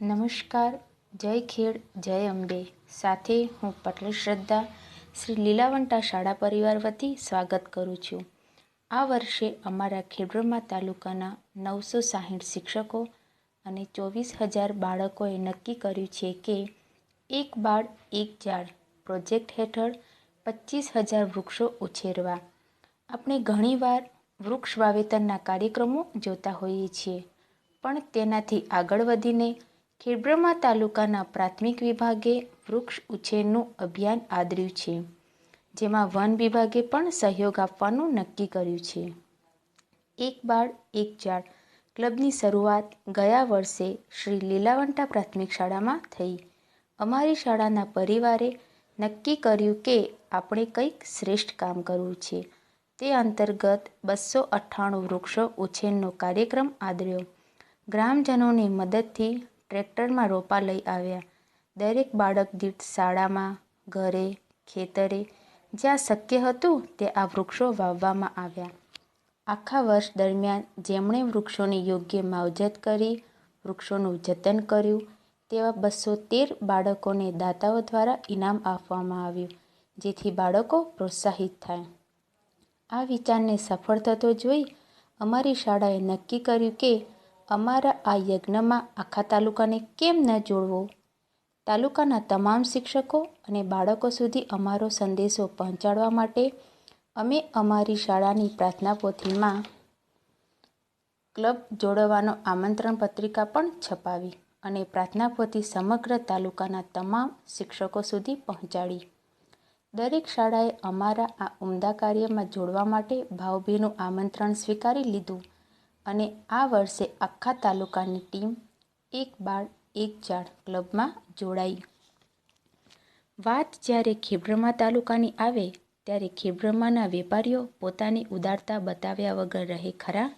નમસ્કાર, જય ખેડ, જય અંબે. સાથે હું પટેલ શ્રદ્ધા, શ્રી લીલાવંટા શાળા પરિવાર વતી સ્વાગત કરું છું. આ વર્ષે અમારા ખેડબ્રહ્મા તાલુકાના નવસો સાહીઠ શિક્ષકો અને ચોવીસ હજાર બાળકોએ નક્કી કર્યું છે કે એક બાળ, એક ઝાડ પ્રોજેક્ટ હેઠળ પચીસ હજાર વૃક્ષો ઉછેરવા. આપણે ઘણીવાર વૃક્ષ વાવેતરના કાર્યક્રમો જોતા હોઈએ છીએ, પણ તેનાથી આગળ વધીને ખેડબ્રહ્મા તાલુકાના પ્રાથમિક વિભાગે વૃક્ષ ઉછેરનું અભિયાન આદર્યું છે, જેમાં વન વિભાગે પણ સહયોગ આપવાનું નક્કી કર્યું છે. એક બાળ, એક ઝાડ. ક્લબની શરૂઆત ગયા વર્ષે શ્રી લીલાવંટા પ્રાથમિક શાળામાં થઈ. અમારી શાળાના પરિવારે નક્કી કર્યું કે આપણે કંઈક શ્રેષ્ઠ કામ કરવું છે. તે અંતર્ગત બસો અઠ્ઠાણું વૃક્ષો ઉછેરનો કાર્યક્રમ આદર્યો. ગ્રામજનોની મદદથી ટ્રેક્ટરમાં રોપા લઈ આવ્યા. દરેક બાળક દીઠ શાળામાં, ઘરે, ખેતરે જ્યાં શક્ય હતું તે આ વૃક્ષો વાવવામાં આવ્યા. આખા વર્ષ દરમિયાન જેમણે વૃક્ષોની યોગ્ય માવજત કરી, વૃક્ષોનું જતન કર્યું, તેવા બસો તેર બાળકોને દાતાઓ દ્વારા ઇનામ આપવામાં આવ્યું, જેથી બાળકો પ્રોત્સાહિત થાય. આ વિચારને સફળ થતો જોઈ અમારી શાળાએ નક્કી કર્યું કે અમારા આ યજ્ઞમાં આખા તાલુકાને કેમ ન જોડવો? તાલુકાના તમામ શિક્ષકો અને બાળકો સુધી અમારો સંદેશો પહોંચાડવા માટે અમે અમારી શાળાની પ્રાર્થના પોથીમાં ક્લબ જોડવાનો આમંત્રણ પત્રિકા પણ છપાવી અને પ્રાર્થના પોથી સમગ્ર તાલુકાના તમામ શિક્ષકો સુધી પહોંચાડી. દરેક શાળાએ અમારા આ ઉમદા કાર્યમાં જોડવા માટે ભાવભીનું આમંત્રણ સ્વીકારી લીધું. અને આ વર્ષે આખા તાલુકાની ટીમ એક બાળ એક ઝાડ ક્લબમાં જોડાઈ. વાત જ્યારે ખેબ્રમા તાલુકાની આવે, ત્યારે ખેબ્રમાના વેપારીઓ પોતાની ઉદારતા બતાવ્યા વગર રહે ખરા.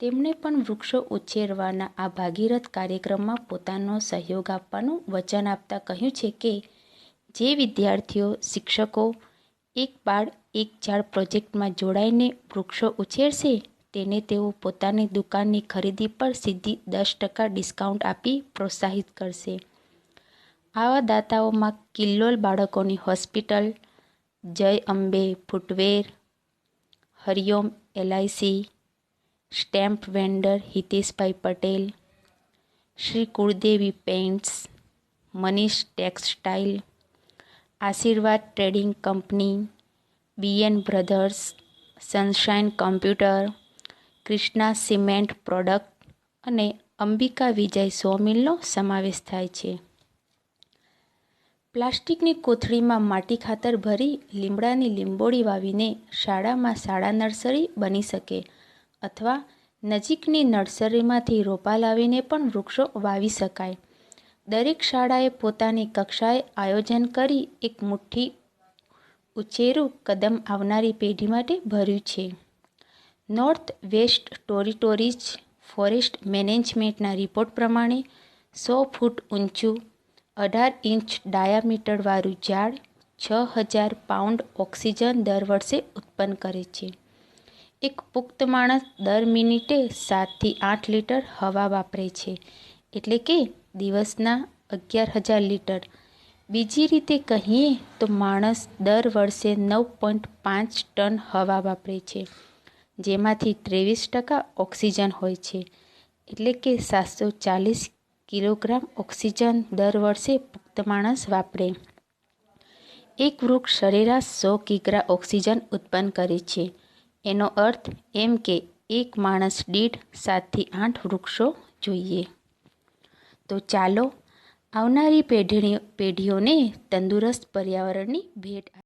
તેમણે પણ વૃક્ષો ઉછેરવાના આ ભાગીરથ કાર્યક્રમમાં પોતાનો સહયોગ આપવાનું વચન આપતા કહ્યું છે કે, જે વિદ્યાર્થીઓ, શિક્ષકો એક બાળ, એક ઝાડ પ્રોજેક્ટમાં જોડાઈને વૃક્ષો ઉછેરશે તેને તેઓ પોતાની દુકાનની ખરીદી પર સીધી દસ ટકા ડિસ્કાઉન્ટ આપી પ્રોત્સાહિત કરશે. આવા દાતાઓમાં કિલ્લોલ બાળકોની hospital, Jai Ambe footwear, Hariom LIC, stamp vendor Hiteshbhai Patel, Shri Kuldevi paints, Manish textile, Ashirwad trading company BN brothers, sunshine computer Krishna cement product અને અંબિકા વિજય સોમિલનો સમાવેશ થાય છે. પ્લાસ્ટિકની કોથળીમાં માટી ખાતર ભરી લીમડાની લીંબોળી વાવીને શાળામાં શાળા નર્સરી બની શકે અથવા નજીકની નર્સરીમાંથી રોપા લાવીને પણ વૃક્ષો વાવી શકાય. દરેક શાળાએ પોતાની કક્ષાએ આયોજન કરી એક મુઠ્ઠી ઉછેરું કદમ આવનારી પેઢી માટે ભર્યું છે. નોર્થ વેસ્ટ ટોરિટોરીઝ ફોરેસ્ટ મેનેજમેન્ટના રિપોર્ટ પ્રમાણે સો ફૂટ ઊંચું, અઢાર ઇંચ ડાયામીટરવાળું ઝાડ છ હજાર પાઉન્ડ ઓક્સિજન દર વર્ષે ઉત્પન્ન કરે છે. એક પુખ્ત માણસ દર મિનિટે સાતથી આઠ લીટર હવા વાપરે છે, એટલે કે દિવસના અગિયાર હજાર લીટર. બીજી રીતે કહીએ તો માણસ દર વર્ષે નવ પોઈન્ટ પાંચ ટન હવા વાપરે છે. જેમાંથી ત્રેવીસ ટકા ઓક્સિજન હોય છે. એટલે કે સાતસો ચાલીસ કિલોગ્રામ ઓક્સિજન દર વર્ષે પુખ્ત માણસ વાપરે. એક વૃક્ષ સરેરાશ સો કિગ્રા ઓક્સિજન ઉત્પન્ન કરે છે. એનો અર્થ એમ કે એક માણસ દીઠ સાતથી આઠ વૃક્ષો જોઈએ. તો ચાલો, આવનારી પેઢીઓ પેઢીઓને તંદુરસ્ત પર્યાવરણની ભેટ